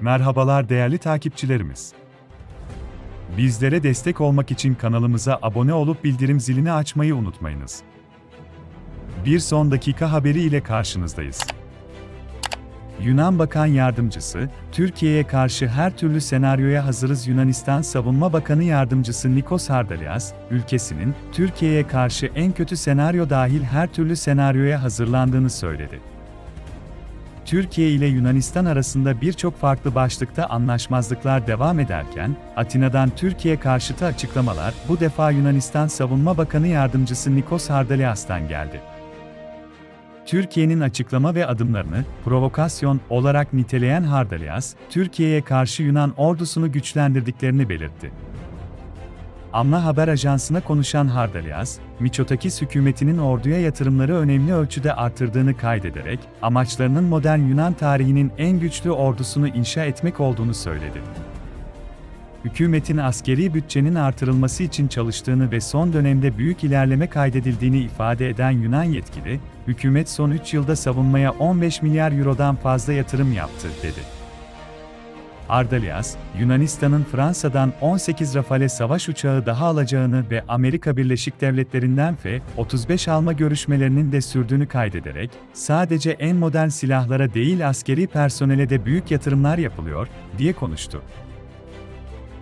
Merhabalar değerli takipçilerimiz. Bizlere destek olmak için kanalımıza abone olup bildirim zilini açmayı unutmayınız. Bir son dakika haberi ile karşınızdayız. Yunan Bakan Yardımcısı, Türkiye'ye karşı her türlü senaryoya hazırız Yunanistan Savunma Bakanı Yardımcısı Nikos Hardalias, ülkesinin, Türkiye'ye karşı en kötü senaryo dahil her türlü senaryoya hazırlandığını söyledi. Türkiye ile Yunanistan arasında birçok farklı başlıkta anlaşmazlıklar devam ederken, Atina'dan Türkiye karşıtı açıklamalar bu defa Yunanistan Savunma Bakanı Yardımcısı Nikos Hardalias'tan geldi. Türkiye'nin açıklama ve adımlarını provokasyon olarak niteleyen Hardalias, Türkiye'ye karşı Yunan ordusunu güçlendirdiklerini belirtti. Amna Haber Ajansı'na konuşan Hardalias, Miçotakis hükümetinin orduya yatırımları önemli ölçüde artırdığını kaydederek, amaçlarının modern Yunan tarihinin en güçlü ordusunu inşa etmek olduğunu söyledi. Hükümetin askeri bütçenin artırılması için çalıştığını ve son dönemde büyük ilerleme kaydedildiğini ifade eden Yunan yetkili, hükümet son 3 yılda savunmaya 15 milyar eurodan fazla yatırım yaptı, dedi. Ardalias, Yunanistan'ın Fransa'dan 18 Rafale savaş uçağı daha alacağını ve Amerika Birleşik Devletleri'nden F-35 alma görüşmelerinin de sürdüğünü kaydederek, sadece en modern silahlara değil askeri personele de büyük yatırımlar yapılıyor, diye konuştu.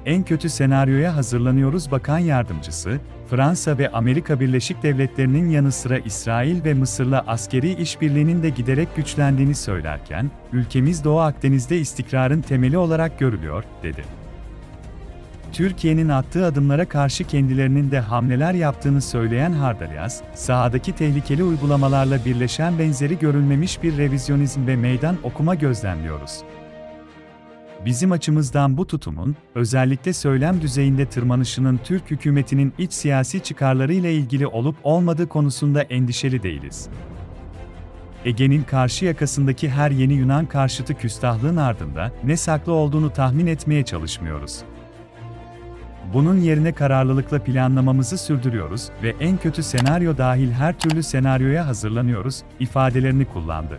En kötü senaryoya hazırlanıyoruz Bakan Yardımcısı, Fransa ve Amerika Birleşik Devletleri'nin yanı sıra İsrail ve Mısır'la askeri işbirliğinin de giderek güçlendiğini söylerken, ülkemiz Doğu Akdeniz'de istikrarın temeli olarak görülüyor, dedi. Türkiye'nin attığı adımlara karşı kendilerinin de hamleler yaptığını söyleyen Hardalias, sahadaki tehlikeli uygulamalarla birleşen benzeri görülmemiş bir revizyonizm ve meydan okuma gözlemliyoruz. Bizim açımızdan bu tutumun, özellikle söylem düzeyinde tırmanışının Türk hükümetinin iç siyasi çıkarları ile ilgili olup olmadığı konusunda endişeli değiliz. Ege'nin karşı yakasındaki her yeni Yunan karşıtı küstahlığın ardında ne saklı olduğunu tahmin etmeye çalışmıyoruz. Bunun yerine kararlılıkla planlamamızı sürdürüyoruz ve en kötü senaryo dahil her türlü senaryoya hazırlanıyoruz ifadelerini kullandı.